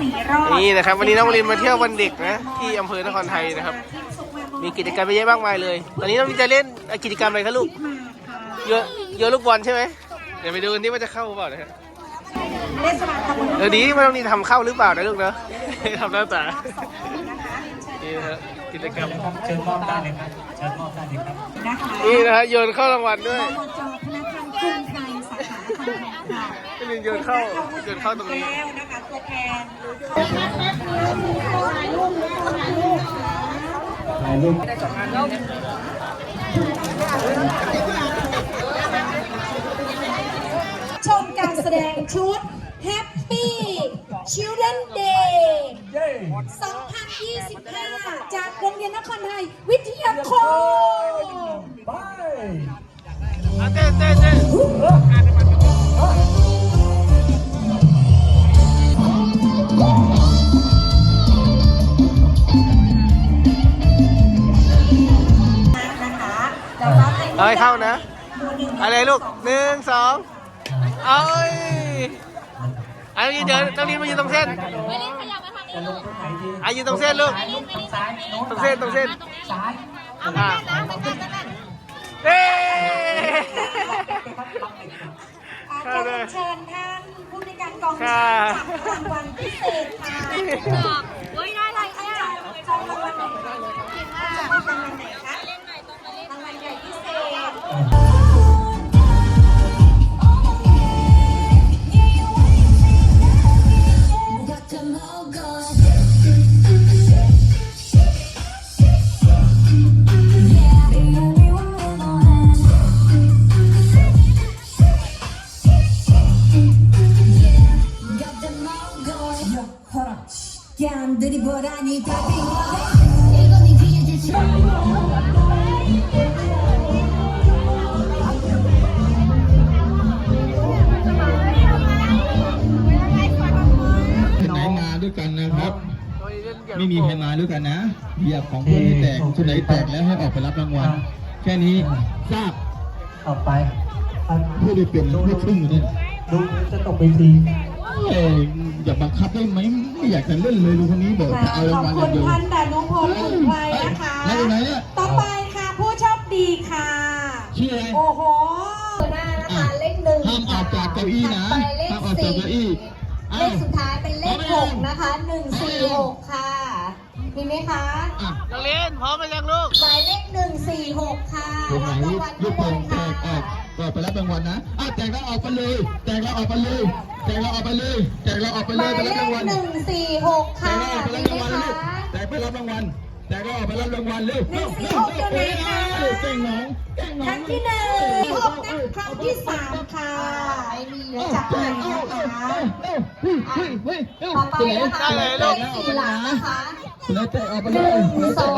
สี่รอบนี่นะครับ วันนี้น้องวลินมาเที่ยววันเด็กนะที่อำเภอนครไทยนะครับ มีกิจกรรมไปเยอะมากมายเลย ตอนนี้น้องวลินจะเล่นกิจกรรมอะไรคะลูกโยนโยนลูกบอลใช่ไหมเดี๋ยวไปดูกันที่ว่าจะเข้าหรือเปล่านะฮะเล่นสมาคมเดี๋ยวนี้ว่าน้องวลินทำเข้าหรือเปล่านะลูกเนาะทำหน้าตานะคะนี่นะฮะกิจกรรมครับเชิญมอบได้เลยครับเชิญมอบได้เลยครับนะคะนี่นะฮะโยนเข้ารางวัลด้วยบจธนาคารกรุงไท ยสาขาคอนแทคค่ะน้องวลินโยนเข้าโยนเข้าตรงนี้แล้วนะคะตัวแทนถ่ายรูปชมการแสดงชุด Happy Children Day 2025 จากโรงเรียนนครไทย วิทยาคม ให้เอาให้เข้านะ อะไรลูกหนึ่งสองเอ้ยอันนี้เดี๋ยวน้องลินมายืนตรงเส้นจะลงตรงไหนดีอะยืนตรงเส้นลูกซ้ายโน้ตรงเส้นตรงเส้นซ้ายอะเฮ้ขอเรียนเชิญท่านผู้ในวยการกองค่ะจับรางวัลพิเศษค่ะ 얌들이 보라니 답이 이건 네 귀에 지쳐 ไหนมาด้วยกันนะครับ น้องลินเล่นเกี่ยว ไม่มีใครมาด้วยกันนะเหยียบของเพื่อนไม่แตกชุดไหนแตกแล้วให้ออกไปรับรางวัล แค่นี้ทราบ ต่อไปอ่ะ ผู้ได้เป็นลูกครึ่งอยู่เนี่ย ดูจะตกเวที เอ้ยอย่าบังคับได้ไหม ไม่อยากจะเล่นเลยลูกคนนี้บอกจะเอาขราองบวัลอคุย่างณเดียว ท่านดานุพลอุ่นไพรนะคะ แล้วอยู่ไหนเนี่ยต่อไปค่ะ ผู้โชคดีค่ะ ชื่ออะไร โอ้โห หน้านะคะเลขหนึ่งห้ามออกจากเก้าอี้นะถัดไปเลขห้ามออกจากสี่เก้าอี้เลอ้าวขสุดท้ายเป็นเลขหกนะคะหนึ่งสี่หกค่ะ มีไหมคะ อะน้องลินพร้อมไหมยังลูก หมายเลขหนึ่งสี่หกค่ะตรงไหนรับลูรากงวัลลูข้ากงบโป่นงแตค่ะกออกก็ไปรับรางวัลนะอะ แจกแล้วออกไปเลยแจกแล้วออกไปเลยแจกแล้วออกไปเลยแจกแล้วออกไปหเลมายยไปเลรับขรางวัลหนึ่งสี่หกแจค่ะกแล้วออกไปมีรับไหมรางวัลคะลูกแจกไปรับรางวัลแจกแล้วออกไปรับรางวัลเร็วหนึ่งสี่หกอยู่ไหนคะเก่งน้องเก่งน้องครั้งที่หนึ่งหกนะครั้งที่สามค่ะเดี๋ยวจับใหม่นะคะต่อไปนะคะได้เลยลูกเลขสี่หลังนะคะ แล้วแจกออกไปเลยหนึ่งสอง